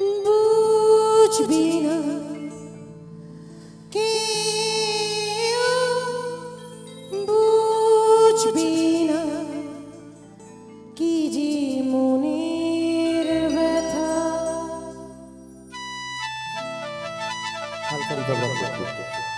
বুঝবি না। কেউ বুঝবি না কি যে মনের ব্যথা। হালকা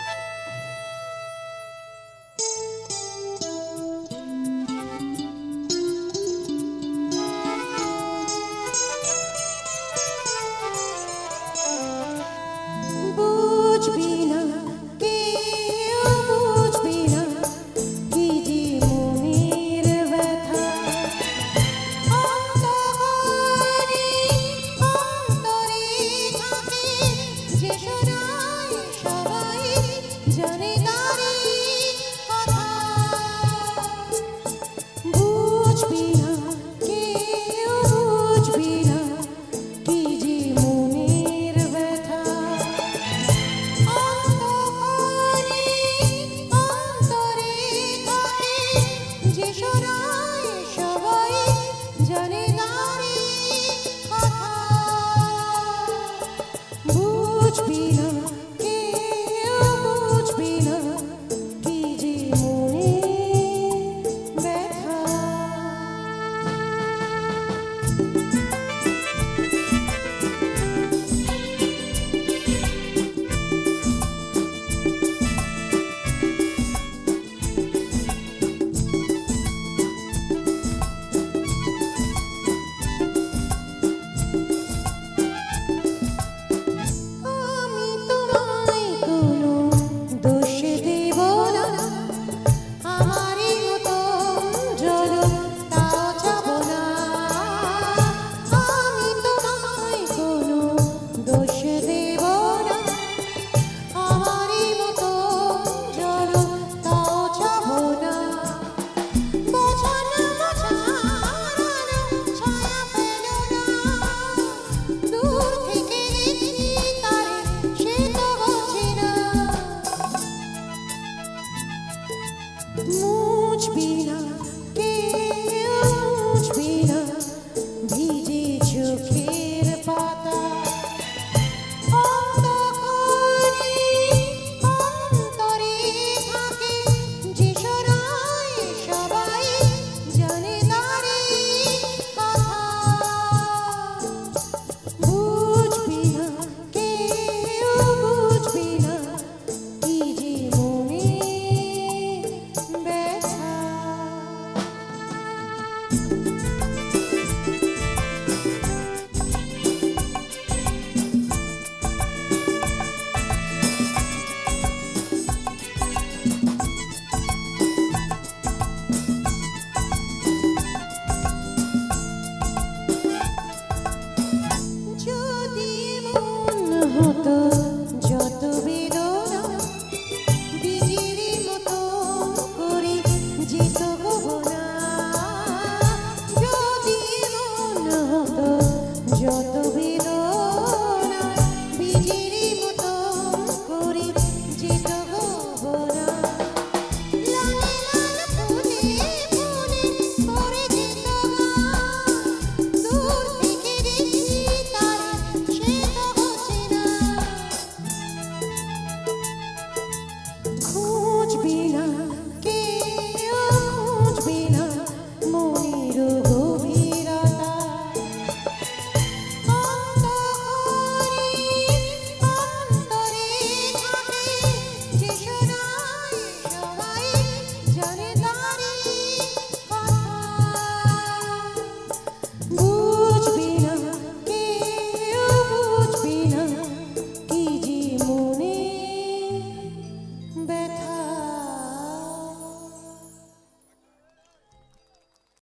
कुछ भी ना Which yo tu